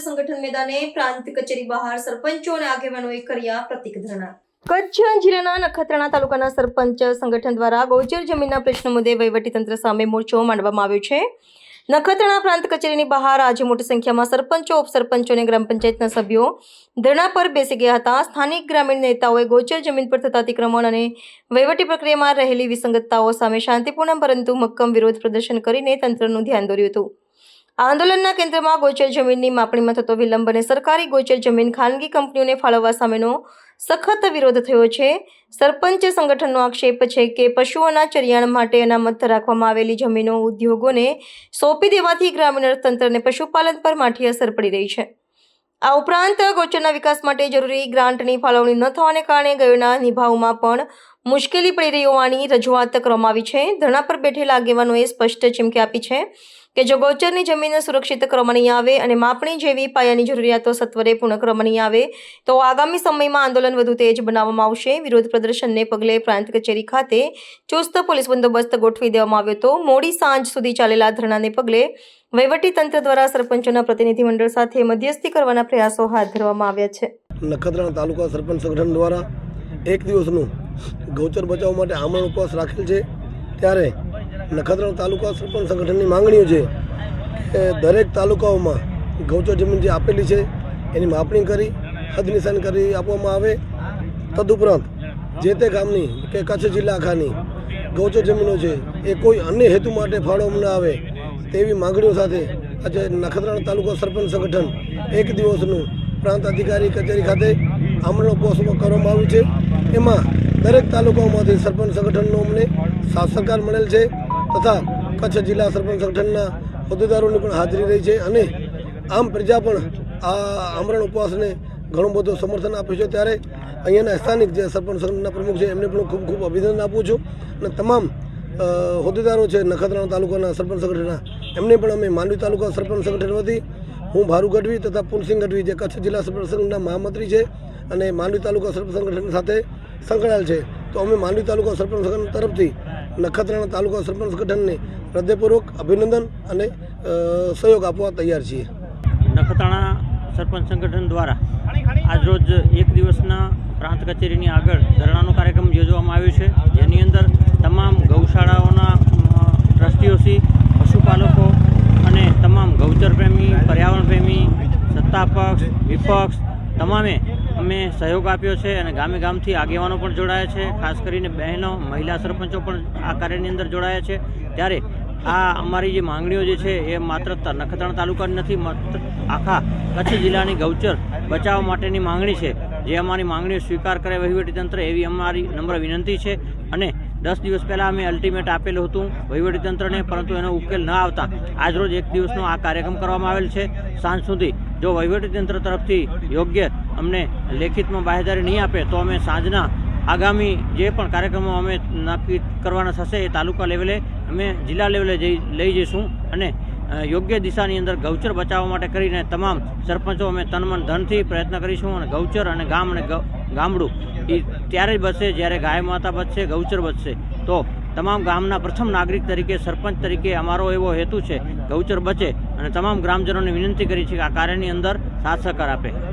સંગઠન મેદાને પ્રાંત કચેરી બહાર સરપંચો અને આગેવાનોએ કર્યા પ્રતિક ધરણા. કચ્છ જિલ્લાના નખત્રાણા તાલુકાના સરપંચ સંગઠન દ્વારા ગૌચર જમીનના પ્રશ્ન મુદ્દે વહીવટીતંત્ર સામે મોરચો માંડવામાં આવ્યો છે. નખત્રાણા પ્રાંત કચેરીની બહાર આજે મોટી સંખ્યામાં સરપંચો, ઉપસરપંચો અને ગ્રામ પંચાયતના સભ્યો ધરણા પર બેસી ગયા હતા. સ્થાનિક ગ્રામીણ નેતાઓએ ગોચર જમીન પર થતા અતિક્રમણ અને વહીવટી પ્રક્રિયામાં રહેલી વિસંગતતાઓ સામે શાંતિપૂર્ણ પરંતુ મક્કમ વિરોધ પ્રદર્શન કરીને તંત્રનું ધ્યાન દોર્યું હતું. આંદોલનના કેન્દ્રમાં ગોચર જમીનની માપણીમાં થતો વિલંબ અને સરકારી ગોચર જમીન ખાનગી કંપનીઓને ફાળવવા સામેનો સખત વિરોધ થયો છે. સરપંચ સંગઠનનો આક્ષેપ છે કે પશુઓના ચરિયાણ માટે અનામત રાખવામાં આવેલી જમીનો ઉદ્યોગોને સોંપી દેવાથી ગ્રામીણ અર્થતંત્રને પશુપાલન પર માઠી અસર પડી રહી છે. આ ઉપરાંત ગોચરના વિકાસ માટે જરૂરી ગ્રાન્ટની ફાળવણી ન થવાને કારણે ગયોના નિભાવમાં પણ મુશ્કેલી પડી રહી હોવાની રજૂઆત કરવામાં આવી છે. ધરણા પર બેઠેલા આગેવાનોએ સ્પષ્ટ ચીમકી આપી છે કે જો ગૌચરની જમીનને સુરક્ષિત કરવામાં નહીં આવે અને માપણી જેવી પાયાની જરૂરિયાતો સત્વરે પૂર્ણ કરવામાં નહીં આવે, તો આગામી સમયમાં આંદોલન વધુ તેજ બનાવવામાં આવશે. વિરોધ પ્રદર્શનને પગલે પ્રાંત કચેરી ખાતે ચુસ્ત પોલીસ બંદોબસ્ત ગોઠવી દેવામાં આવ્યો હતો. મોડી સાંજ સુધી ચાલેલા ધરણાને પગલે તંત્ર દ્વારા સરપંચોના પ્રતિનિધિમંડળ સાથે મધ્યસ્થી કરવાના પ્રયાસો હાથ ધરવામાં આવ્યા છે. નખત્રાણા તાલુકા સરપંચ સંગઠન દ્વારા એક દિવસનું ગૌચર બચાવવા માટે આમરણ ઉપવાસ રાખેલ છે. ત્યારે નખત્રાણા તાલુકા સરપંચ સંગઠનની માંગણીઓ છે કે દરેક તાલુકાઓમાં ગૌચર જમીન જે આપેલી છે, એની માપણી કરી, હદ નિશાન કરી આપવામાં આવે. તદુપરાંત જે તે ગામની કે કચ્છ જિલ્લા આખાની ગૌચર જમીનો છે, એ કોઈ અન્ય હેતુ માટે ફાળવવામાં ન આવે તેવી માંગણીઓ સાથે આજે નખત્રાણા તાલુકા સરપંચ સંગઠન એક દિવસનું પ્રાંત અધિકારી કચેરી ખાતે આમરણ ઉપવાસ કરવામાં આવ્યું છે. એમાં દરેક તાલુકાઓમાંથી સરપંચ સંગઠનનો અમને સાથ સહકાર મળેલ છે તથા કચ્છ જિલ્લા સરપંચ સંગઠનના હોદ્દેદારોની પણ હાજરી રહી છે અને આમ પ્રજા પણ આ આમરણ ઉપવાસને ઘણું બધું સમર્થન આપ્યું છે. ત્યારે અહીંયાના સ્થાનિક જે સરપંચ સંગઠનના પ્રમુખ છે એમને પણ ખૂબ ખૂબ અભિનંદન આપું છું અને તમામ હોદ્દેદારો છે નખત્રાણા તાલુકાના સરપંચ સંગઠનના, એમને પણ અમે માંડવી તાલુકા સરપંચ સંગઠન વતી હું ભારૂ ગઢવી તથા પુનસિંહ ગઢવી જે કચ્છ જિલ્લા સરપંચ સંગઠનના મહામંત્રી છે અને માંડવી તાલુકા સરપંચ સંગઠન સાથે સંકળાયેલ છે. તો અમે માંડવી તાલુકા સરપંચ સંગઠન તરફથી નખત્રાણા તાલુકા સરપંચ સંગઠનને હૃદયપૂર્વક અભિનંદન અને સહયોગ આપવા તૈયાર છીએ. નખત્રાણા સરપંચ સંગઠન દ્વારા આજરોજ એક દિવસના પ્રાંત કચેરીની આગળ ધરણાનો કાર્યક્રમ યોજવામાં આવ્યો છે. જેની અંદર તમામ ગૌશાળાઓના ટ્રસ્ટીઓથી પશુપાલકો અને તમામ ગૌચર પ્રેમી પર્યાવરણ પ્રેમી સત્તા પક્ષ વિપક્ષ, તમામે અમે સહયોગ આપ્યો છે અને ગામે ગામથી આગેવાનો પણ જોડાયા છે. ખાસ કરીને બહેનો, મહિલા સરપંચો પણ આ કાર્યની અંદર જોડાયા છે. ત્યારે આ અમારી જે માંગણીઓ જે છે એ માત્ર નખત્રાણા તાલુકાની નથી, માત્ર આખા કચ્છ જિલ્લાની ગૌચર બચાવવા માટેની માંગણી છે. જે અમારી માંગણીઓ સ્વીકાર કરે વહીવટીતંત્ર એવી અમારી નમ્ર વિનંતી છે અને દસ દિવસ પહેલાં અમે અલ્ટિમેટ આપેલું હતું વહીવટીતંત્રને, પરંતુ એનો ઉકેલ ન આવતા. આજરોજ એક દિવસનો આ કાર્યક્રમ કરવામાં આવેલ છે. સાંજ સુધી જો વહીવટીતંત્ર તરફથી યોગ્ય અમને લેખિતમાં બાહેદારી નહીં આપે, તો અમે સાંજના આગામી જે પણ કાર્યક્રમો અમે નક્કી કરવાના થશે એ તાલુકા લેવલે, અમે જિલ્લા લેવલે જઈ, લઈ જઈશું અને યોગ્ય દિશાની અંદર ગૌચર બચાવવા માટે કરીને તમામ સરપંચો અમે તનમન ધનથી પ્રયત્ન કરીશું અને ગૌચર અને ગામ અને ગામડું એ ત્યારે જ બચશે જ્યારે ગાય માતા બચશે, ગૌચર બચશે. તો તમામ ગામના પ્રથમ નાગરિક તરીકે, સરપંચ તરીકે અમારો એવો હેતુ છે ગૌચર બચે અને તમામ ગ્રામજનોને વિનંતી કરી છે કે આ કાર્યની અંદર સાથ સહકાર આપે.